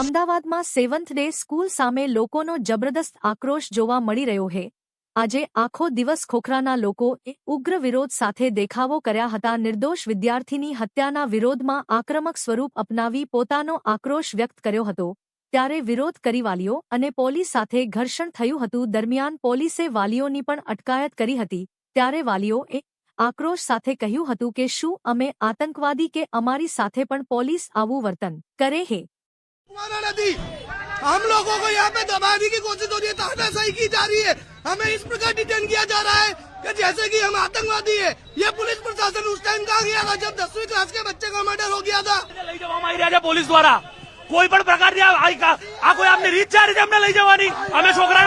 અમદાવાદમાં seventh day school સામે લોકોનો જબરદસ્ત આક્રોશ જોવા મળી રહ્યો છે આજે આખો દિવસ ખોખરાના લોકોએ ઉગ્ર વિરોધ સાથે દેખાવો કર્યા હતા. નિર્દોષ વિદ્યાર્થીની હત્યાના વિરોધમાં આક્રમક સ્વરૂપ અપનાવી પોતાનો આક્રોશ વ્યક્ત કર્યો હતો. ત્યારે વિરોધ કરી વાલીઓ અને પોલીસ સાથે ઘર્ષણ થયું હતું. દરમિયાન પોલીસે વાલીઓની પણ અટકાયત કરી હતી. ત્યારે વાલીઓએ આક્રોશ સાથે કહ્યું હતું કે શું અમે આતંકવાદી કે અમારી સાથે પણ પોલીસ આવું વર્તન કરે હે? नदी। हम लोगों को यहाँ पे दबाने की कोशिश हो रही है, तानाशाही की जा रही है। हमें इस प्रकार डिटेन किया जा रहा है कि जैसे कि हम आतंकवादी है। ये पुलिस प्रशासन उस टाइम कहा गया था, जब दसवीं क्लास के बच्चे का मर्डर हो गया था? राजा पुलिस द्वारा। कोई पण प्रकार कोई आपने रीत जा रही थी हमने ले जवानी। हमें छोकरा